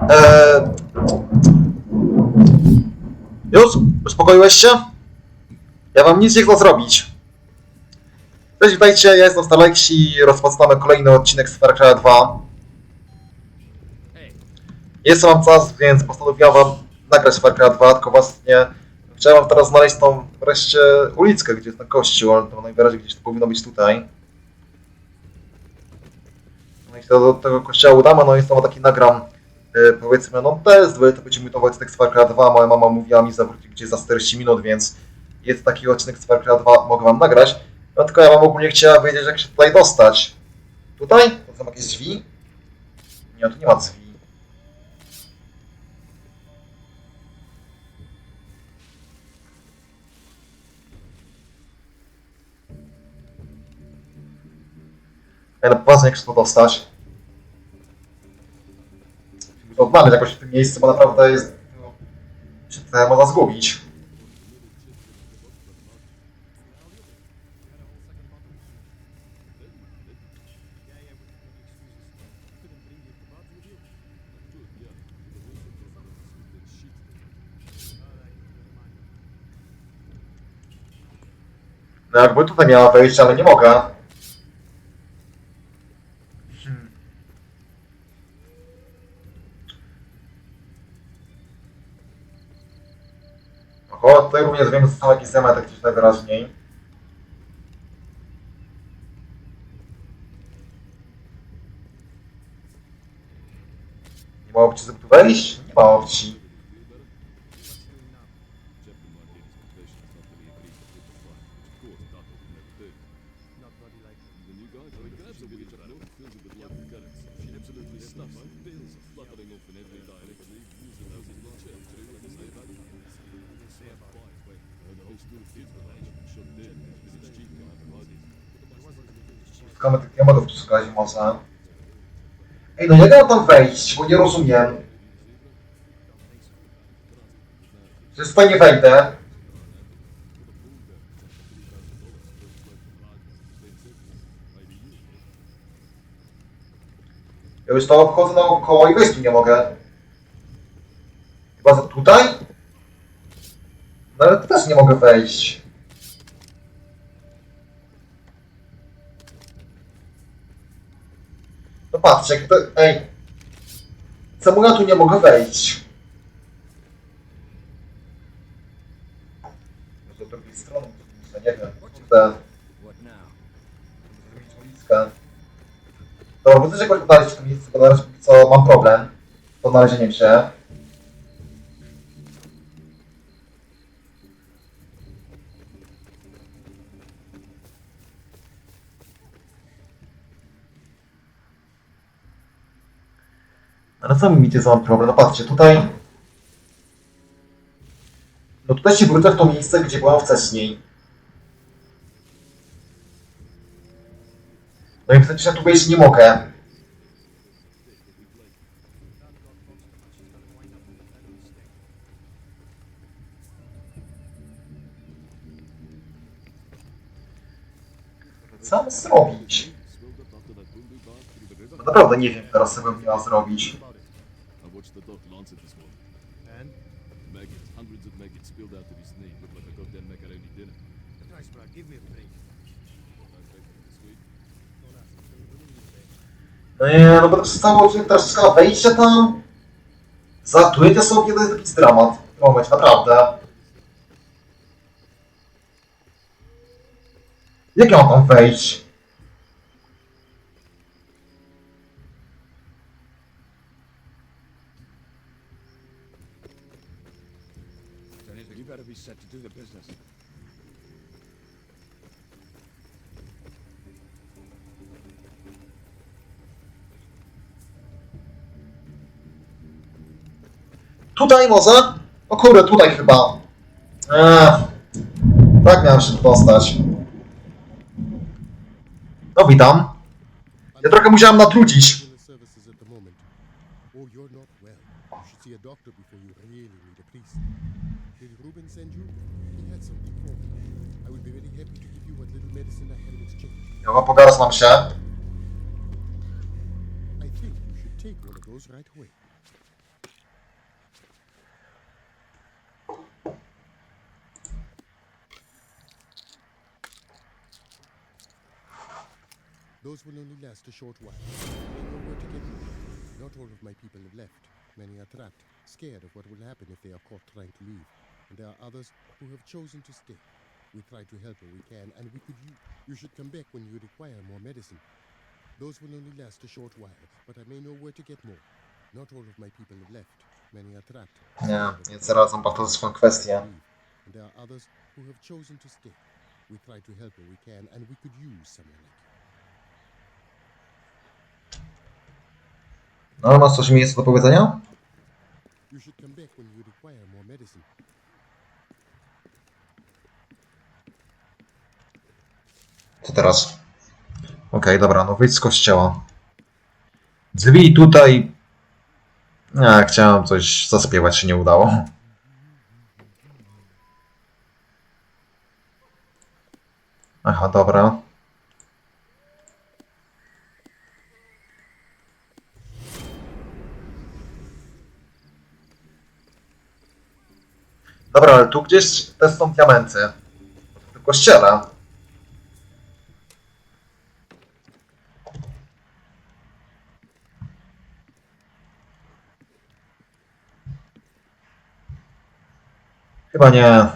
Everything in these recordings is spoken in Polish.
Eee... Już? Uspokoiłeś się? Ja wam nic nie chcę zrobić. Cześć, witajcie, ja jestem Starlexi i rozpoczynamy kolejny odcinek z Far Cry 2. Jest wam czas, więc postanowiłem wam nagrać Far Cry 2, tylko właśnie chciałem teraz znaleźć tą wreszcie ulickę, gdzie jest ten kościół, ale to najwyraźniej gdzieś to powinno być tutaj. No i się do tego kościoła udamy, no i znowu taki nagram powiedzmy no test, bo to będzie mi to odcinek z Far Cry 2, moja mama mówiła mi zawrócić gdzieś za 40 minut, więc jest taki odcinek z Far Cry 2, mogę wam nagrać. No tylko ja wam ogólnie chciała wiedzieć jak się tutaj dostać. Tutaj? To są jakieś drzwi? Nie, tu nie ma drzwi. Ale poważnie jak się tu dostać. Odnaleźć jakoś w tym miejscu, bo naprawdę jest... No, się tutaj można zgubić. No jakby tutaj miała wejść, ale nie mogę. Wiem, że są jakieś zamatek gdzieś najwyraźniej. Nie ma opcji, żeby tu wejść? Nie ma opcji. Szukamy tych tu szukać można. Ej, no jak ja mam tam wejść, bo nie rozumiem. Przecież tutaj nie wejdę. Ja już to obchodzę naokoło i wejść tu nie mogę. Chyba tutaj? No ale tu też nie mogę wejść. No patrzcie, jak to... Ej! Czemu ja tu nie mogę wejść? Może z drugiej strony, myślę, nie wiem. Kurde, zrobić ulickę. Dobra, bo też jakoś odnaleźć to miejsce, bo na razie co mam problem z odnalezieniem się. Ale co mi co mam problem? No patrzcie, tutaj... No tutaj się wrócę w to miejsce, gdzie byłam wcześniej. No i przecież ja tu wejść nie mogę. Co mam zrobić? No naprawdę nie wiem teraz, co bym zrobić. Nie, no przez cały odcinek teraz trzeba wejście tam. Zatujecie sobie, to jest jakiś dramat w tym momencie, naprawdę. Jak ja mam tam wejść? Tutaj może? O kurde, tutaj chyba. Eee, tak miałem się tu dostać. No witam. Ja trochę musiałem natrudzić. In the services at the moment. Oh, you're not well. You should see Those will only last a short while. I know where to get them. Not all of my people have left. Many are trapped, scared of what will happen if they are caught trying to leave. And there are others who have chosen to stay. We try to help where we can, and we could use. You should come back when you require more medicine. Those will only last a short while, but I may know where to get more. Not all of my people have left. Many are trapped. Nie, nie zaraz on powtórzy swoją kwestię. And there are others who have chosen to stay. We try to help where we can, and we could use someone like you. No, masz coś mi jest do powiedzenia? Co teraz? Okej, dobra, no wyjdź z kościoła. Drzwi tutaj... Nie, chciałem coś zaśpiewać, się nie udało. Aha, dobra. Dobra, ale tu gdzieś też są diamenty. W tym kościele. Chyba nie.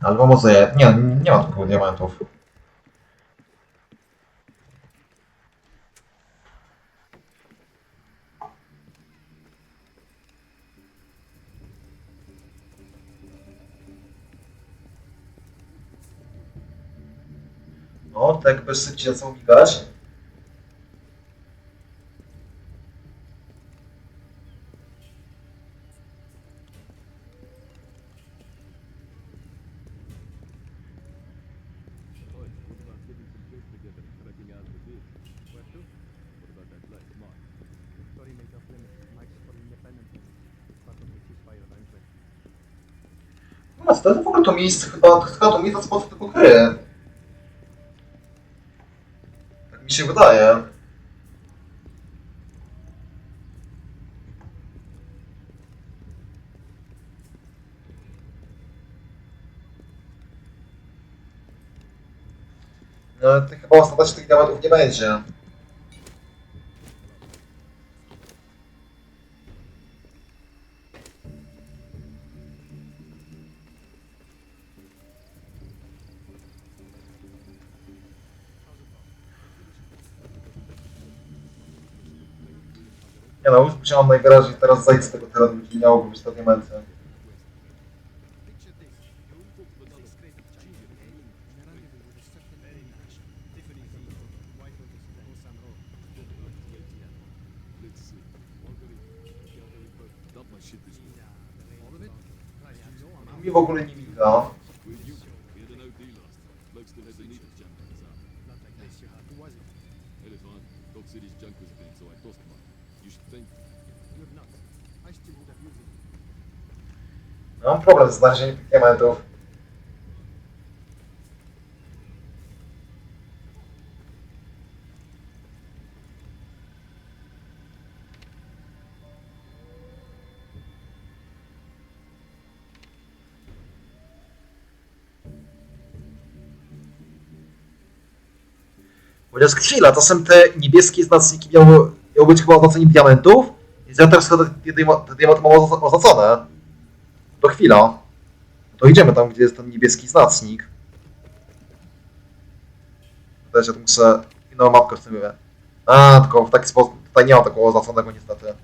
Albo może. Nie, nie ma tu diamentów. Independence. Part of the ceasefire arrangement. No, to w ogóle to miejsce chyba, chyba to miejsce sposób tylko gry. Się wydaje. No, to chyba ostatecznie tych diamentów nie będzie. OD last time. Bloke still has the needles jammed in his arm. not like this, you have. Who was it? Elephant, Dog City's junk was so I tossed out. You should thank me. You're nuts. I still would have used it. Mam problem z znalezieniem tych diamentów. Chociaż chwila, to są te niebieskie znaczniki miały, miały być chyba oznaczeniem diamentów? I ja teraz te, te, te diamenty mam oznaczone. To chwila. To idziemy tam, gdzie jest ten niebieski znacznik. Też ja tu muszę inną mapkę w tym. A, tylko w taki sposób. Tutaj nie ma takiego oznaczonego niestety. It's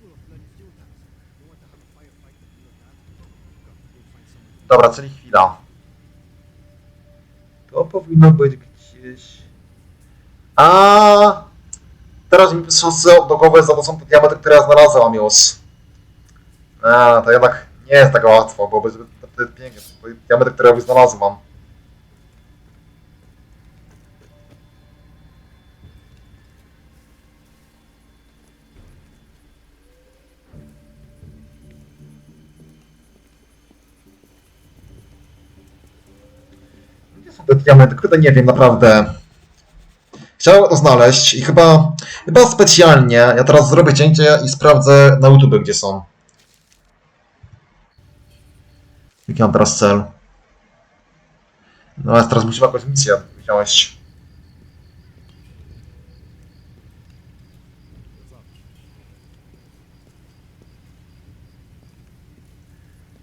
full of bloody fuel tanks. You want to have a firefight with your dad? Got to go find someone. Dobra, czyli chwila. To powinno być gdzieś... A, Teraz mi wyszło do głowy, że to są te diamenty, które ja znalazłam już. A, to jednak nie jest tak łatwo, bo. To są diamenty, które ja znalazłam. Diamenty? Kurde, nie wiem, naprawdę. Chciałem to znaleźć i chyba, chyba specjalnie, ja teraz zrobię cięcie i sprawdzę na YouTube, gdzie są. Jaki mam teraz cel? No ale teraz musimy jakąś misję wziąć.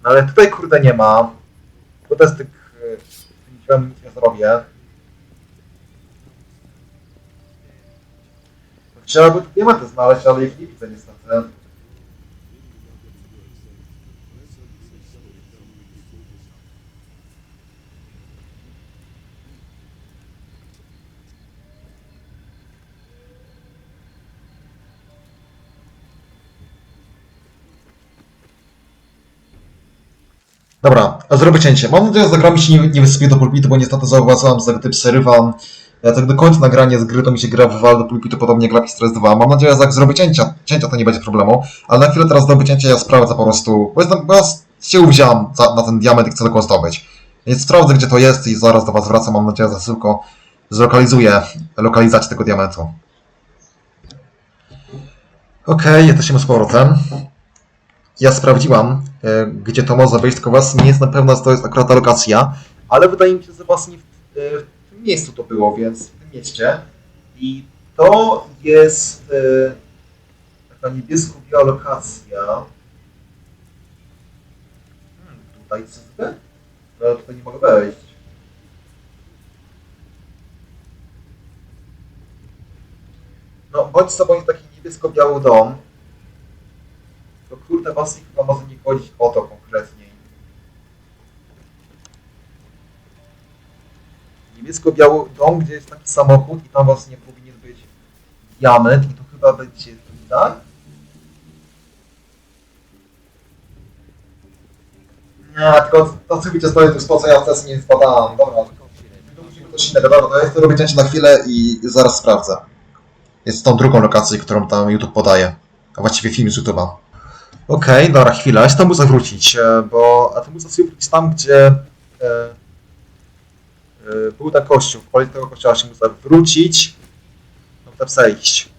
No ale tutaj kurde nie ma. Kurde z tych... y, z tym działem nic nie zrobię. Chciałbym tu diamenty znaleźć, ale ich nie widzę niestety. Dobra, zrobię cięcie. Mam nadzieję, że zagra mi się nie, nie do pulpitu, bo niestety zauważyłem, że gdy przerywam ja tak do końca nagrania z gry, to mi się gra wywala do pulpitu, podobnie Lapis Stress 2. Mam nadzieję, że jak zrobię cięcia, cięcia to nie będzie problemu, ale na chwilę teraz zrobię cięcie, ja sprawdzę po prostu, bo, jestem, bo ja się uwziąłem na ten diament i chcę go zdobyć. Więc sprawdzę, gdzie to jest i zaraz do Was wracam. Mam nadzieję, że szybko zlokalizuję lokalizację tego diamentu. Okej, jesteśmy z powrotem. Ja sprawdziłam, e, gdzie to może być, tylko Was nie jest na pewno, że to jest akurat ta lokacja, ale wydaje mi się, że właśnie w, e, w tym miejscu to było, więc w tym mieście. I to jest e, taka niebiesko-biała lokacja. Hmm, tutaj czyżby? No tutaj nie mogę wejść. No, bądź sobą jest taki niebiesko-biały dom. To kurde, was chyba może nie chodzić o to konkretniej. Niebiesko-biały dom, gdzie jest taki samochód i tam właśnie powinien być diament i to chyba będzie tutaj. Nie, tylko to co stoi, to jest po co ja też nie zbadałem. Dobra, to musimy coś innego. Dobra, to ja chcę robić cięcie na chwilę i zaraz sprawdzę. Jest tą drugą lokację, którą tam YouTube podaje. A właściwie film z YouTube'a. Okej, dobra, chwila, tam e, bo a to muszę sobie wrócić tam, gdzie e, e, był ten kościół. W tego kościoła się muszę wrócić, no muszę przejść.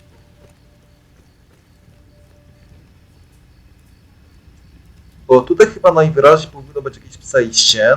Bo tutaj chyba najwyraźniej powinno być jakieś przejście.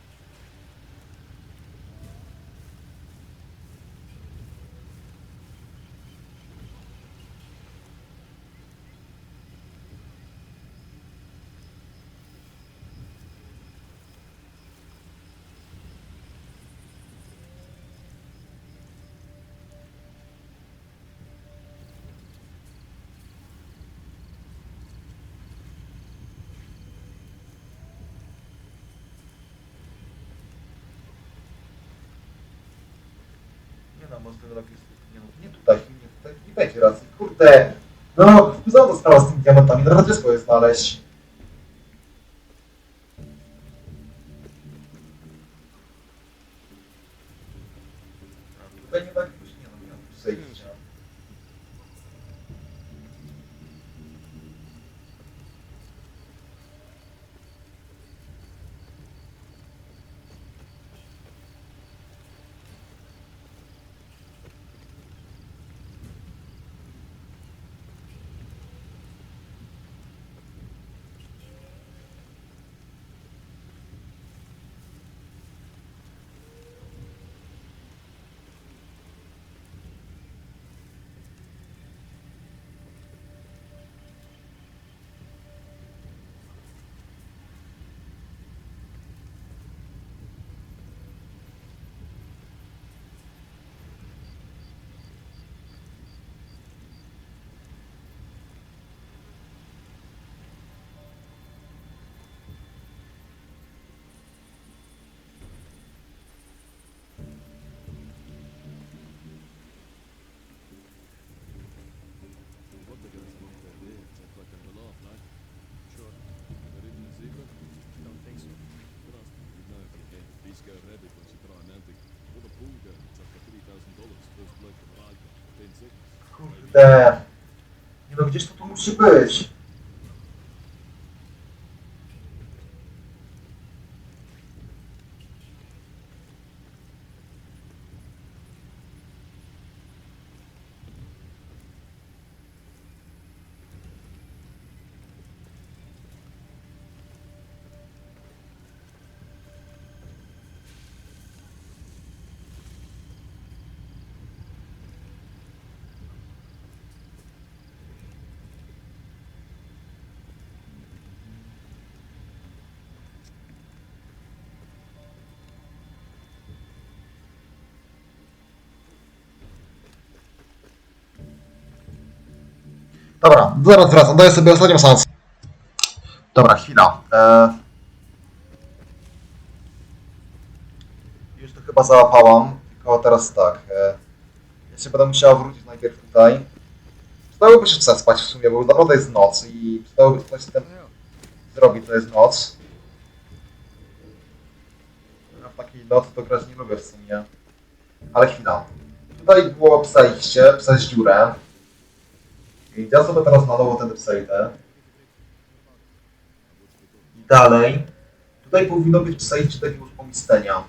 no, może ten rok jest... Nie, no, nie tutaj, nie, tutaj nie będzie racji. Kurde! No, wpływa to z tymi diamentami, trochę ciężko je znaleźć. Scared rabbit when she try an. What a pool girl, it's up for three thousand dollars. First blood from. Ten seconds. Kurde. Nie no, gdzieś to tu musi być. Dobra, zaraz wracam, daję sobie ostatnią szansę. Dobra, chwila. E... Już to chyba załapałam, tylko teraz tak. E... Jeszcze będę musiała wrócić najpierw tutaj. Przydałoby się przespać w sumie, bo naprawdę jest noc i przydałoby coś z tym zrobić, to jest noc. Ja w takiej nocy to grać nie lubię w sumie. Ale chwila. Tutaj było przejście przez dziurę. I ja sobie teraz na nowo ten przejdę. I dalej. Tutaj powinno być przejście do jakiegoś pomieszczenia.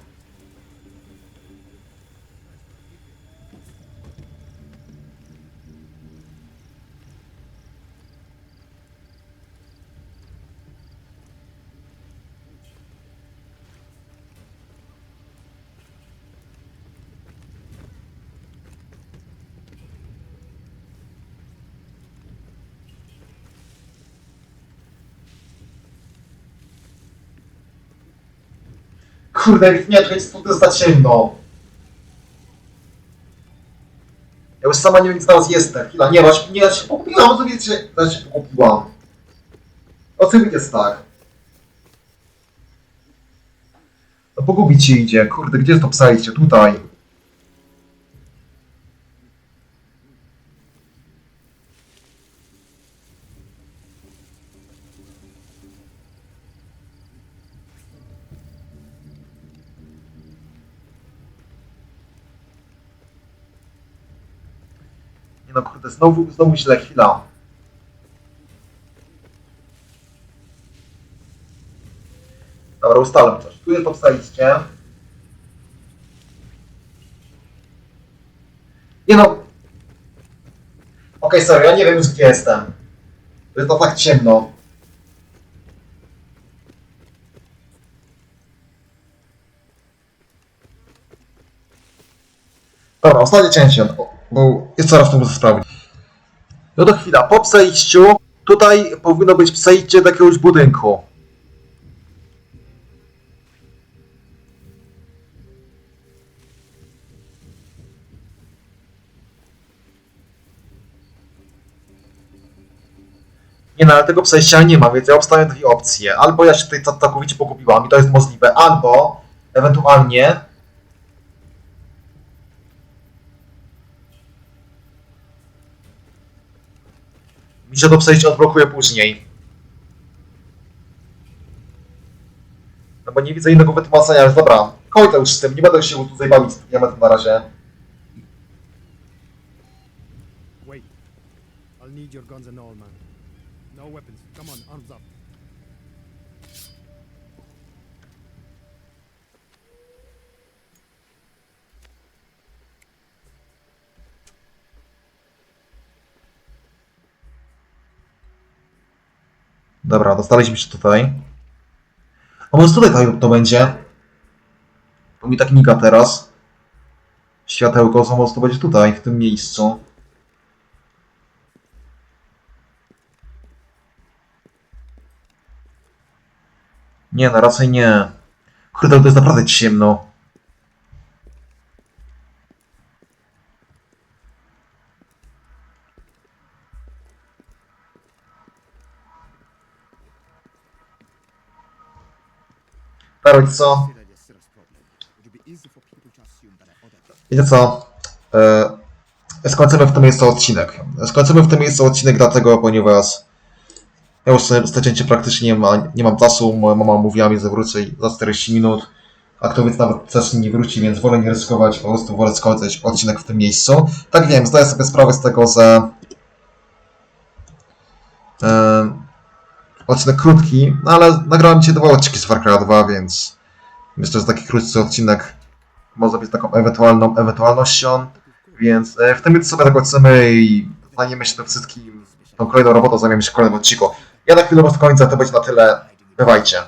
Kurde, nie, to jest tu za ciemno. Ja już sama nie wiem, gdzie teraz jestem. Chwila, nie, właśnie, nie, ja się pogubiłam, co wiecie, ja się pogubiłam. O co jest tak? No pogubić się idzie. Kurde, gdzie to przejście? Tutaj. Nie no, kurde, znowu, znowu źle, chwila. Dobra, ustalam coś. Tu jest przejście. Nie no. Okej, sorry, ja nie wiem już gdzie jestem. To jest to tak ciemno. Dobra, ostatnie cięcie, bo- bo jeszcze raz to muszę sprawdzić. No to chwila, po przejściu tutaj powinno być przejście do jakiegoś budynku. Nie no, ale tego przejścia nie ma, więc ja obstawiam dwie opcje. Albo ja się tutaj ca- całkowicie pogubiłam i to jest możliwe, albo ewentualnie mi się to przejście odblokuje później. No bo nie widzę innego wytłumaczenia, ale dobra, kończę już z tym, nie będę się tutaj bawić z tym diamentem na razie. Wait. I'll need your guns and all, man. No weapons. Come on, arms up. Dobra, dostaliśmy się tutaj. A może tutaj to, będzie? Bo mi tak miga teraz. Światełko, może to będzie tutaj, w tym miejscu. Nie, no raczej nie. Kurde, to jest naprawdę ciemno. Wiecie co? Wiecie co? E, skończymy w tym miejscu odcinek. Skończymy w tym miejscu odcinek dlatego, ponieważ ja już cięcie praktycznie nie, ma, nie mam czasu. Moja mama mówiła mi, że wrócę za 40 minut, a kto więc nawet też nie wróci, więc wolę nie ryzykować, po prostu wolę skończyć odcinek w tym miejscu. Tak wiem, zdaję sobie sprawę z tego, że e, odcinek krótki, no ale nagrałem dzisiaj dwa odcinki z Far Cry 2, więc myślę, że taki krótszy odcinek może być taką ewentualną ewentualnością, więc e, w tym miejscu sobie tak kończymy i zajmiemy się tym wszystkim, tą kolejną robotą zajmiemy się kolejnym odcinku. Ja na chwilę was kończę, to będzie na tyle. Bywajcie.